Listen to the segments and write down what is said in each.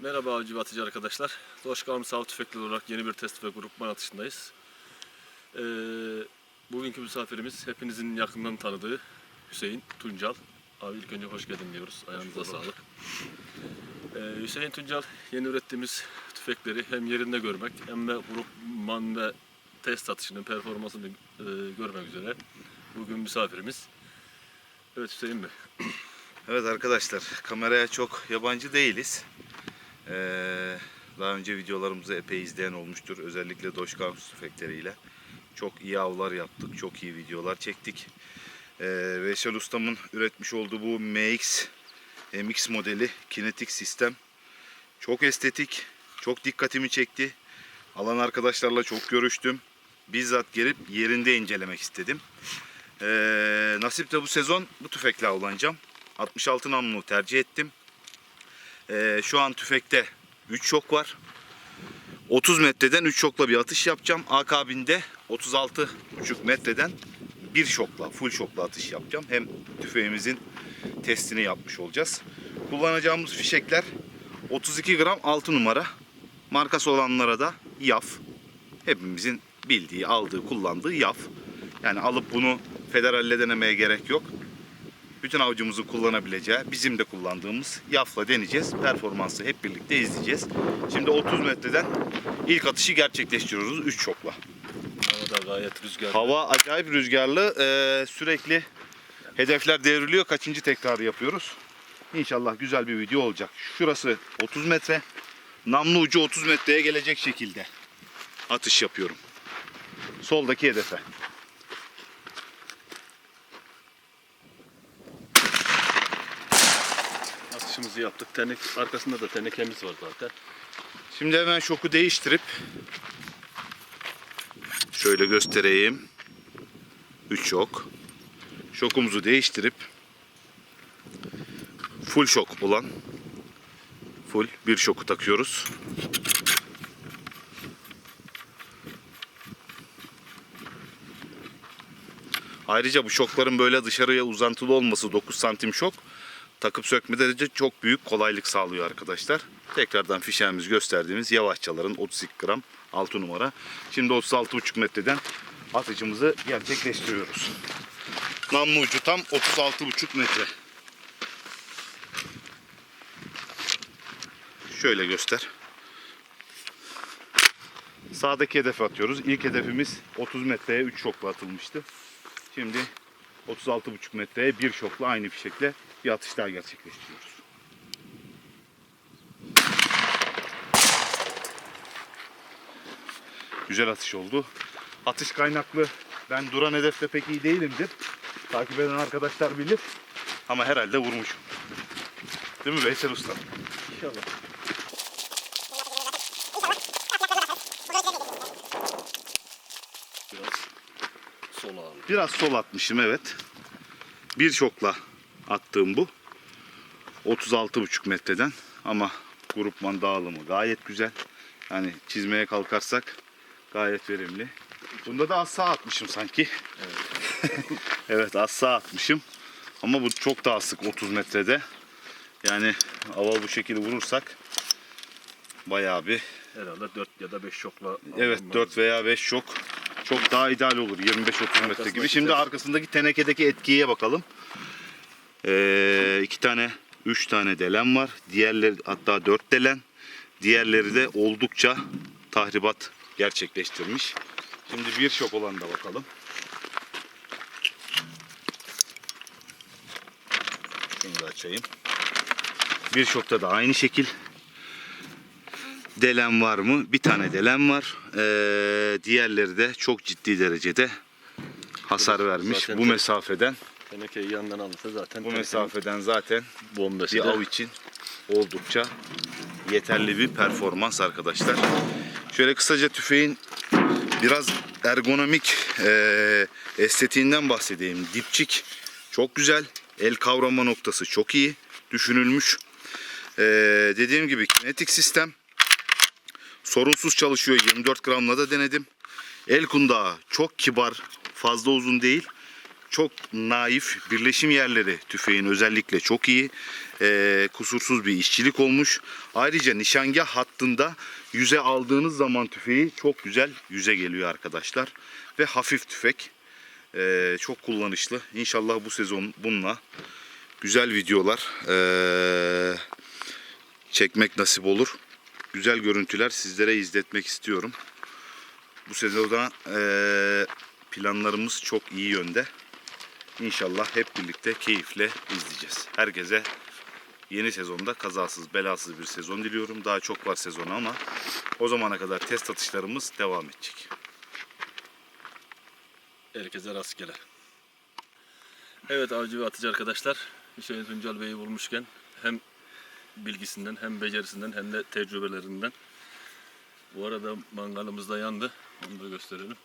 Merhaba avcı ve atıcı arkadaşlar. Doşkalım Sav Tüfekli olarak yeni bir test ve grupman atışındayız. Ee, bugünkü misafirimiz hepinizin yakından tanıdığı Hüseyin Tuncal. Abi ilk önce hoş geldin diyoruz. Ayağınıza sağlık. Ee, Hüseyin Tuncal yeni ürettiğimiz tüfekleri hem yerinde görmek hem de grupman ve test atışının performansını e, görmek üzere bugün misafirimiz. Evet Hüseyin Bey. Evet arkadaşlar kameraya çok yabancı değiliz. Ee, daha önce videolarımızı epey izleyen olmuştur. Özellikle Doşkan tüfekleriyle. Çok iyi avlar yaptık. Çok iyi videolar çektik. Ee, Veysel Ustam'ın üretmiş olduğu bu MX MX modeli kinetik sistem çok estetik. Çok dikkatimi çekti. Alan arkadaşlarla çok görüştüm. Bizzat gelip yerinde incelemek istedim. Ee, nasip de bu sezon bu tüfekle avlanacağım. 66 namlu tercih ettim. Ee, şu an tüfekte 3 şok var. 30 metreden 3 şokla bir atış yapacağım. Akabinde 36,5 metreden bir şokla, full şokla atış yapacağım. Hem tüfeğimizin testini yapmış olacağız. Kullanacağımız fişekler 32 gram 6 numara. Markası olanlara da YAF. Hepimizin bildiği, aldığı, kullandığı YAF. Yani alıp bunu federalle denemeye gerek yok bütün avcımızın kullanabileceği, bizim de kullandığımız yafla deneyeceğiz. Performansı hep birlikte izleyeceğiz. Şimdi 30 metreden ilk atışı gerçekleştiriyoruz 3 şokla. Havada gayet rüzgarlı. Hava acayip rüzgarlı. Ee, sürekli hedefler devriliyor. Kaçıncı tekrarı yapıyoruz. İnşallah güzel bir video olacak. Şurası 30 metre. Namlu ucu 30 metreye gelecek şekilde atış yapıyorum. Soldaki hedefe. Atışımızı yaptık. Tenek, arkasında da tenekemiz var zaten. Şimdi hemen şoku değiştirip şöyle göstereyim. 3 şok. Şokumuzu değiştirip full şok olan full bir şoku takıyoruz. Ayrıca bu şokların böyle dışarıya uzantılı olması 9 santim şok takıp sökmede de çok büyük kolaylık sağlıyor arkadaşlar. Tekrardan fişeğimiz gösterdiğimiz yavaşçaların 32 gram 6 numara. Şimdi 36,5 metreden atıcımızı gerçekleştiriyoruz. Namlu ucu tam 36,5 metre. Şöyle göster. Sağdaki hedefe atıyoruz. İlk hedefimiz 30 metreye 3 şokla atılmıştı. Şimdi 36,5 metreye bir şokla aynı fişekle bir atış daha gerçekleştiriyoruz. Güzel atış oldu. Atış kaynaklı ben duran hedefte pek iyi değilimdir. Takip eden arkadaşlar bilir. Ama herhalde vurmuşum. Değil mi Veysel Usta? İnşallah. Biraz sola. Biraz sol atmışım evet. Bir şokla attığım bu. 36,5 metreden ama grupman dağılımı gayet güzel. Yani çizmeye kalkarsak gayet verimli. Bunda da az sağ atmışım sanki. Evet, az sağ atmışım. Ama bu çok daha sık 30 metrede. Yani hava bu şekilde vurursak bayağı bir Herhalde 4 ya da 5 şokla Evet almam 4 lazım. veya 5 şok çok daha ideal olur 25-30 metre gibi. Şimdi arkasındaki tenekedeki etkiye bakalım. Ee, iki tane, üç tane delen var. Diğerleri hatta dört delen. Diğerleri de oldukça tahribat gerçekleştirmiş. Şimdi bir şok olan da bakalım. Şunu da açayım. Bir şokta da aynı şekil. Delen var mı? Bir tane delen var. Ee, diğerleri de çok ciddi derecede hasar vermiş. Zaten Bu mesafeden, Tenekeyi yandan alırsa zaten bu mesafeden zaten bombesi bir de av için oldukça yeterli bir performans arkadaşlar. Şöyle kısaca tüfeğin biraz ergonomik eee, estetiğinden bahsedeyim. Dipçik çok güzel. El kavrama noktası çok iyi. Düşünülmüş. Eee, dediğim gibi kinetik sistem sorunsuz çalışıyor. 24 gramla da denedim. El kundağı çok kibar, fazla uzun değil. Çok naif. Birleşim yerleri tüfeğin özellikle çok iyi. Ee, kusursuz bir işçilik olmuş. Ayrıca nişangah hattında yüze aldığınız zaman tüfeği çok güzel yüze geliyor arkadaşlar. Ve hafif tüfek. Ee, çok kullanışlı. İnşallah bu sezon bununla güzel videolar ee, çekmek nasip olur. Güzel görüntüler sizlere izletmek istiyorum. Bu sezonda ee, planlarımız çok iyi yönde. İnşallah hep birlikte keyifle izleyeceğiz. Herkese yeni sezonda kazasız belasız bir sezon diliyorum. Daha çok var sezon ama o zamana kadar test atışlarımız devam edecek. Herkese rastgele. Evet avcı ve atıcı arkadaşlar. Hüseyin Tuncal Bey'i bulmuşken hem bilgisinden hem becerisinden hem de tecrübelerinden. Bu arada mangalımız da yandı. Onu da gösterelim.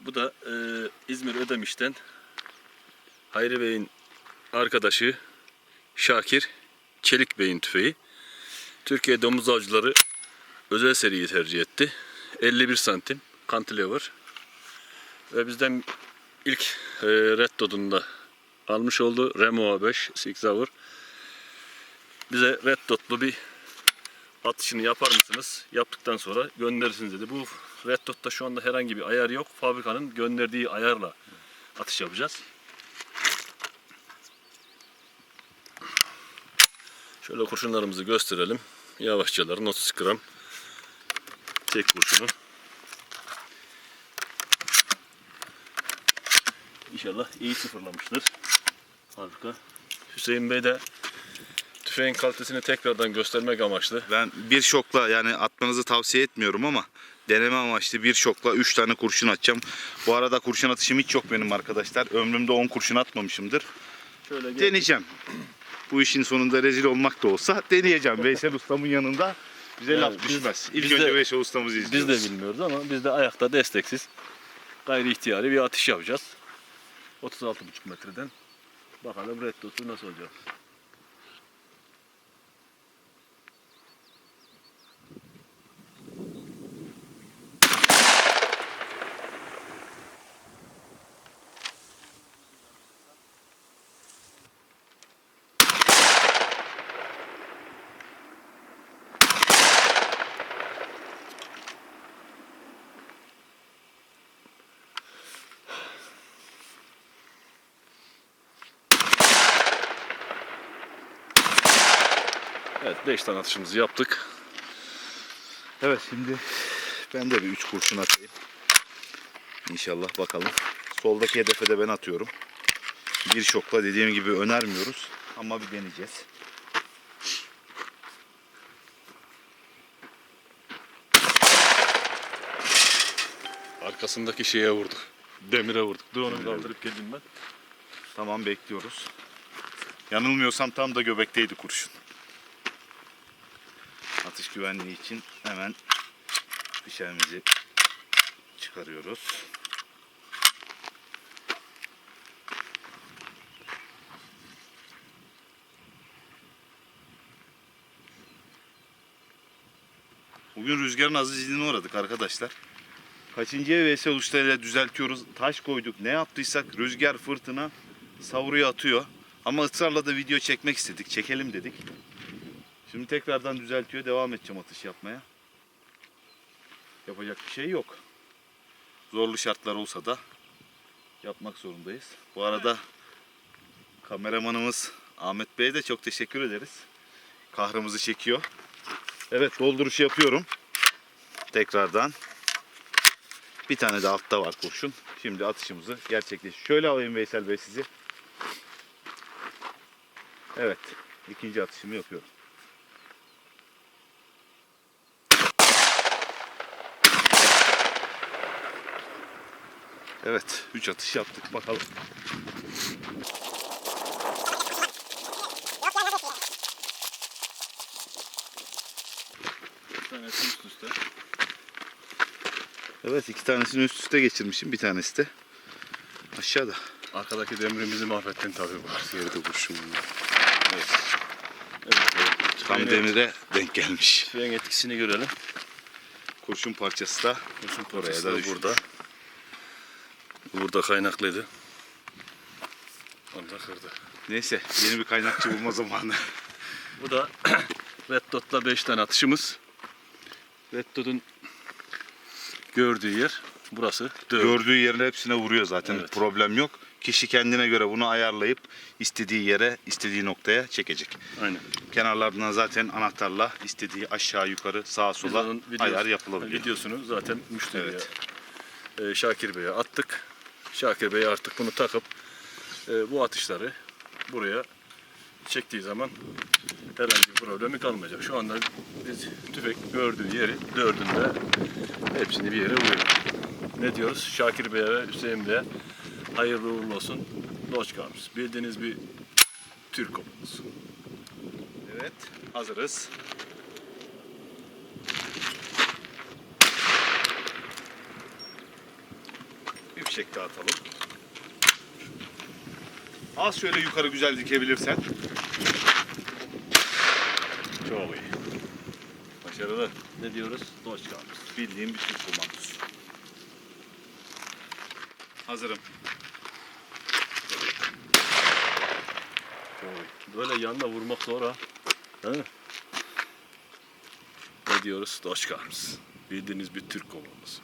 Bu da e, İzmir Ödemiş'ten Hayri Bey'in arkadaşı Şakir Çelik Bey'in tüfeği. Türkiye Domuz Avcıları özel seriyi tercih etti. 51 santim cantilever. Ve bizden ilk e, Red Dot'unu da almış oldu. Remo 5 Six Hour. Bize Red Dot'lu bir atışını yapar mısınız? Yaptıktan sonra gönderirsiniz dedi. Bu Red Dot'ta şu anda herhangi bir ayar yok. Fabrikanın gönderdiği ayarla atış yapacağız. Şöyle kurşunlarımızı gösterelim. Yavaşçaların 30 gram tek kurşunu. İnşallah iyi sıfırlamıştır. Harika. Hüseyin Bey de tüfeğin kalitesini tekrardan göstermek amaçlı. Ben bir şokla yani atmanızı tavsiye etmiyorum ama deneme amaçlı bir şokla 3 tane kurşun atacağım. Bu arada kurşun atışım hiç yok benim arkadaşlar. Ömrümde 10 kurşun atmamışımdır. Şöyle Deneyeceğim. Bu işin sonunda rezil olmak da olsa deneyeceğim. Veysel ustamın yanında bize Yani laf biz- düşmez. İlk biz önce de- Veysel ustamızı Biz izliyoruz. de bilmiyoruz ama biz de ayakta desteksiz gayri ihtiyari bir atış yapacağız. 36,5 metreden. Bakalım red dot'u nasıl olacak. Evet 5 tane atışımızı yaptık. Evet şimdi ben de bir 3 kurşun atayım. İnşallah bakalım. Soldaki hedefe de ben atıyorum. Bir şokla dediğim gibi önermiyoruz ama bir deneyeceğiz. Arkasındaki şeye vurduk. Demire vurduk. Dur onu kaldırıp geleyim ben. Tamam bekliyoruz. Yanılmıyorsam tam da göbekteydi kurşun. Atış güvenliği için hemen fişerimizi çıkarıyoruz. Bugün rüzgarın azizliğine uğradık arkadaşlar. Kaçıncıya VS uçlarıyla düzeltiyoruz. Taş koyduk. Ne yaptıysak rüzgar, fırtına savuruya atıyor. Ama ısrarla da video çekmek istedik. Çekelim dedik. Şimdi tekrardan düzeltiyor. Devam edeceğim atış yapmaya. Yapacak bir şey yok. Zorlu şartlar olsa da yapmak zorundayız. Bu arada kameramanımız Ahmet Bey'e de çok teşekkür ederiz. Kahrımızı çekiyor. Evet dolduruş yapıyorum. Tekrardan. Bir tane de altta var kurşun. Şimdi atışımızı gerçekleş. Şöyle alayım Veysel Bey sizi. Evet. ikinci atışımı yapıyorum. Evet. Üç atış yaptık. Bakalım. Bir tanesi üst üste. Evet iki tanesini üst üste geçirmişim. Bir tanesi de aşağıda. Arkadaki demirimizi mahvettin tabii bu. Yerde kurşun. Evet. Evet. Tam Tüfeğin- demire denk gelmiş. Tüfeğin etkisini görelim. Kurşun parçası da Kurşun Oraya parçası da da düşmüş. burada. Burada kaynaklıydı. Sonunda kırdı. Neyse yeni bir kaynakçı bulma zamanı. Bu da Red Dot'la 5 tane atışımız. Red Dot'un gördüğü yer burası. Döv. Gördüğü yerin hepsine vuruyor zaten. Evet. Problem yok. Kişi kendine göre bunu ayarlayıp istediği yere, istediği noktaya çekecek. Aynen. Kenarlarından zaten anahtarla istediği aşağı yukarı sağa sola videosu- ayar yapılabiliyor. Videosunu zaten müşteriye, Evet. e, Şakir Bey'e attık. Şakir Bey artık bunu takıp e, bu atışları buraya çektiği zaman herhangi bir problemi kalmayacak. Şu anda biz tüfek gördüğü yeri dördünde hepsini bir yere vuruyor. Ne diyoruz? Şakir Bey'e ve Hüseyin Bey'e hayırlı uğurlu olsun. Arms. Bildiğiniz bir Türk olması. Evet, hazırız. Daha atalım. Az şöyle yukarı güzel dikebilirsen. Çok iyi. Başarılı. Ne diyoruz? Doç Arms. Bildiğim bir Türk komandosu. Hazırım. Böyle yanına vurmak zor ha. Mi? Ne diyoruz? Doşkarms. Bildiğiniz bir Türk kolumuz.